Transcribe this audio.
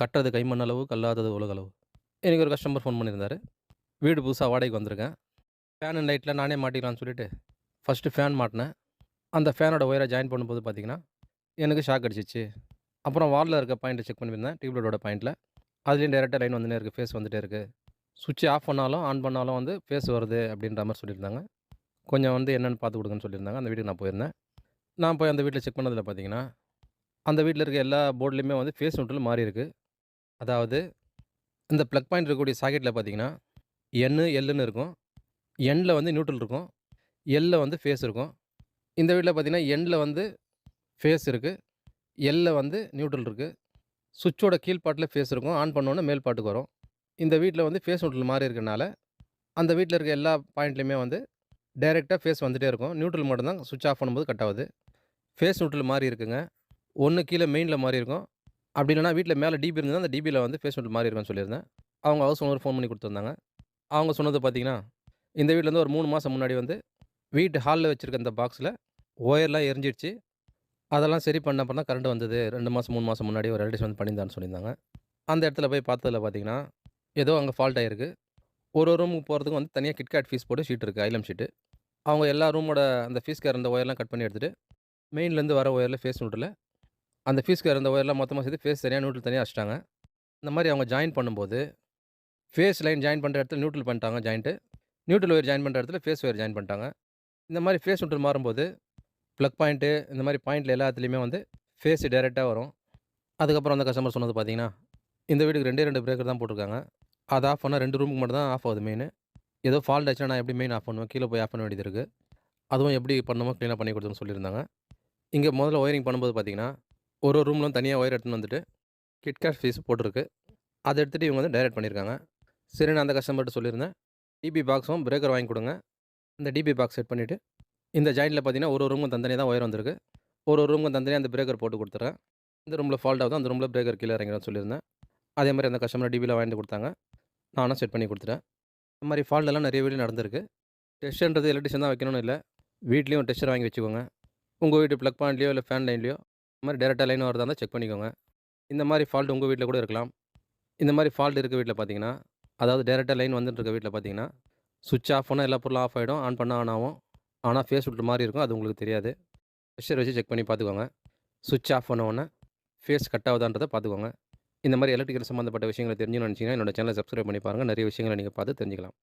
கட்டுறது கைமண் அளவு, கல்லாதது உலகளவு. எனக்கு ஒரு கஸ்டமர் ஃபோன் பண்ணியிருந்தாரு. வீடு புதுசாக வாடகைக்கு வந்திருக்கேன். ஃபேன் அண்ட் லைட்டில் நானே மாட்டிக்கலாம்னு சொல்லிட்டு, ஃபஸ்ட்டு ஃபேன் மாட்டினேன் அந்த ஃபேனோட ஒயரை ஜாயின் பண்ணும்போது பார்த்தீங்கன்னா, எனக்கு ஷாக் அடிச்சிச்சு. அப்புறம் வாலில் இருக்க பாயிண்ட்டை செக் பண்ணியிருந்தேன். டியூப் லைட்டோட அதுலேயும் டேரெக்டாக லைன் வந்துட்டே இருக்கு. ஃபேஸ் வந்துகிட்டே இருக்குது ஸ்விட்ச் ஆஃப் பண்ணாலும், ஆன் பண்ணாலும் வந்து ஃபேஸ் வருது அப்படின்ற மாதிரி சொல்லியிருந்தாங்க. கொஞ்சம் வந்து என்னென்னு பார்த்து கொடுங்கன்னு சொல்லியிருந்தாங்க. அந்த வீட்டுக்கு நான் போயிருந்தேன். நான் போய் அந்த வீட்டில் செக் பண்ணதில் பார்த்தீங்கன்னா, அந்த வீட்டில் இருக்க எல்லா போர்ட்லேயுமே வந்து ஃபேஸ் நோட்டில் மாறி இருக்குது அதாவது இந்த ப்ளக் பாயிண்ட் இருக்கக்கூடிய சாக்கெட்டில் பார்த்தீங்கன்னா, என்னு எல்லுன்னு இருக்கும். எண்ணில் வந்து நியூட்ரல் இருக்கும். எல்ல வந்து ஃபேஸ் இருக்கும். இந்த வீட்டில் பார்த்தீங்கன்னா, எண்ணில் வந்து ஃபேஸ் இருக்குது எல்ல வந்து நியூட்ரல் இருக்குது சுவிட்சோட கீழ் ஃபேஸ் இருக்கும். ஆன் பண்ணோன்னே மேல் பாட்டுக்கு வரும். இந்த வீட்டில் வந்து ஃபேஸ் நியூட்ரல் மாறி இருக்கனால, அந்த வீட்டில் இருக்க எல்லா பாயிண்ட்லயுமே வந்து டைரெக்டாக ஃபேஸ் வந்துகிட்டே இருக்கும். நியூட்ரல் மட்டும்தான் சுவிட்ச் ஆஃப் பண்ணும்போது கட் ஆகுது ஃபேஸ் நியூட்ரல் மாறி இருக்குங்க. ஒன்று கீழே மெயினில் மாறி இருக்கும். அப்படி இல்லைனா வீட்டில் மேலே டிபி இருந்ததுன்னா, அந்த டிபியில் வந்து ஃபேஸ் நியூட்ரல் இருக்குன்னு சொல்லியிருந்தேன். அவங்க ஹவுஸ் ஓனர் ஃபோன் பண்ணி கொடுத்துருந்தாங்க அவங்க சொன்னது பார்த்தீங்கன்னா, இந்த வீட்டிலேருந்து இருந்து ஒரு மூணு மாதம் முன்னாடி வந்து வீட்டு ஹாலில் வச்சுருக்க இந்த பாக்ஸில் ஒயர்லாம் எரிஞ்சிடுச்சு. அதெல்லாம் சரி பண்ண அப்புறம் தான் கரண்ட் வந்தது. ரெண்டு மாதம் மூணு மாதம் முன்னாடி ஒரு எலக்ட்ரீஷியன் வந்து பண்ணியிருந்தாருன்னு சொல்லியிருந்தாங்க. அந்த இடத்துல போய் பார்த்ததுல பார்த்தீங்கன்னா, ஏதோ அங்கே ஃபால்ட் ஆயிருக்கு. ஒரு ஒரு ரூமுக்கு போகிறதுக்கு வந்து தனியாக கிட்கேட் ஃபீஸ் போட்டு ஷீட் இருக்குது ஐலம் ஷீட்டு. அவங்க எல்லா ரூமோட அந்த ஃபீஸ்க்கு இருந்த ஒயர்லாம் கட் பண்ணி எடுத்துகிட்டு மெயின்லேருந்து வர ஒயரில் ஃபேஸ் நியூட்ரல, அந்த ஃபீஸ்க்கு இருந்த ஒயர்லாம் மொத்தமாக சேர்த்து ஃபேஸ் தனியாக நியூட்ரல் தனியாக வச்சுட்டாங்க. இந்த மாதிரி அவங்க ஜாயின் பண்ணும்போது, ஃபேஸ் லைன் ஜாயின் பண்ணுற இடத்துல நியூட்ரல் பண்ணிட்டாங்க ஜாயின்ட்டு நியூட்ரல் ஒயர் ஜாயின் பண்ணுற இடத்துல ஃபேஸ் ஒயர் ஜாயின் பண்ணிட்டாங்க. இந்த மாதிரி ஃபேஸ் நியூட்ரல் மாறும்போது, பிளக் பாயிண்ட்டு இந்த மாதிரி பாயிண்ட்ல எல்லாத்துலேயுமே வந்து ஃபேஸ் டைரெக்டாக வரும். அதுக்கப்புறம் அந்த கஸ்டமர் சொன்னது பார்த்தீங்கன்னா, இந்த வீட்டுக்கு 2டே 2 பிரேக்கர் தான் போட்டிருக்காங்க அதை ஆஃப் பண்ணால் ரெண்டு ரூமுக்கு மட்டும் தான் ஆஃப் ஆகுது மெயினு. ஏதோ ஃபால்ட் ஆச்சுன்னா நான் எப்படி மெயின் ஆஃப் பண்ணுவேன்? கீழே போய் ஆஃப் பண்ண வேண்டியது இருக்குது அதுவும் எப்படி பண்ணணுமோ க்ளீனாக பண்ணி குடுத்துருங்கன்னு சொல்லியிருந்தாங்க. இங்கே முதல்ல ஒயரிங் பண்ணும்போது பார்த்தீங்கன்னா, ஒரு ஒரு ரூம்லும் தனியாக ஒயர் எடுத்துன்னு வந்துட்டு, கிட்கேட் ஃபீஸ் போட்டிருக்கு. அதை எடுத்துகிட்டு இவங்க வந்து டைரக்ட் பண்ணியிருக்காங்க. சரி நான் அந்த கஸ்டமர்கிட்ட சொல்லியிருந்தேன். டிபி பாக்ஸும் பிரேக்கர் வாங்கி கொடுங்க இந்த டிபி பாக்ஸ் செட் பண்ணிவிட்டு இந்த ஜாயிண்டில் பார்த்தீங்கன்னா, ஒரு ஒரு ரூமுக்கும் தந்தனியாக தான் ஒயர் வந்திருக்கு. ஒரு ஒரு ரூமுக்கும் தந்தனியாக அந்த பிரேக்கர் போட்டு கொடுத்துறேன் இந்த ரூமில் ஃபால்ட் ஆகுது அந்த ரூமில் பிரேக்கர் கீழே இறங்கிறேன்னு சொல்லியிருந்தேன். அதே மாதிரி அந்த கஸ்டமர் டிபியில் வாங்கிட்டு கொடுத்தாங்க நானும் செட் பண்ணி கொடுத்துட்டேன் இந்த மாதிரி ஃபால்ட் எல்லாம் வீடு நடந்திருக்கு. டெஸ்ட்டுன்றது எலக்ட்ரிஷன் தான் வைக்கணும்னு இல்லை வீட்லேயும் டெஸ்டர் வாங்கி வச்சுக்கோங்க. உங்கள் வீட்டு பிளக் பாயிண்ட்லயோ, இல்லை ஃபேன் லைன்லயோ, இந்த மாதிரி டேரெக்டாக லைன் வரதா இருந்தால் செக் பண்ணிக்கோங்க. இந்த மாதிரி ஃபால்ட் உங்கள் வீட்டில் கூட இருக்கலாம். இந்த மாதிரி ஃபால்ட் இருக்க வீட்டில் பார்த்தீங்கன்னா, அதாவது டேரெக்டாக லைன் வந்துட்டு இருக்க வீட்டில் பார்த்தீங்கன்னா, சுவிட்ச் ஆஃப் பண்ணால் எல்லா பொருளும் ஆஃப் ஆகிடும் ஆன் பண்ணால் ஆன் ஆகும். ஆனால் ஃபேஸ் விட்ற மாதிரி இருக்கும். அது உங்களுக்கு தெரியாது. ப்ரெஷர் வச்சு செக் பண்ணி பார்த்துக்கோங்க. சுவிட்ச் ஆஃப் பண்ண ஃபேஸ் கட் ஆகுதான்றதை பார்த்துக்கோங்க. இந்த மாதிரி எலக்ட்ரிக்கல் சம்மந்தப்பட்ட விஷயங்கள தெரிஞ்சுன்னு நினச்சிங்கன்னா என்னோட சேனலை சப்ஸ்கிரைப் பண்ணி பாருங்கள் நிறைய விஷயங்களை நீங்கள் பார்த்து தெரிஞ்சுக்கலாம்.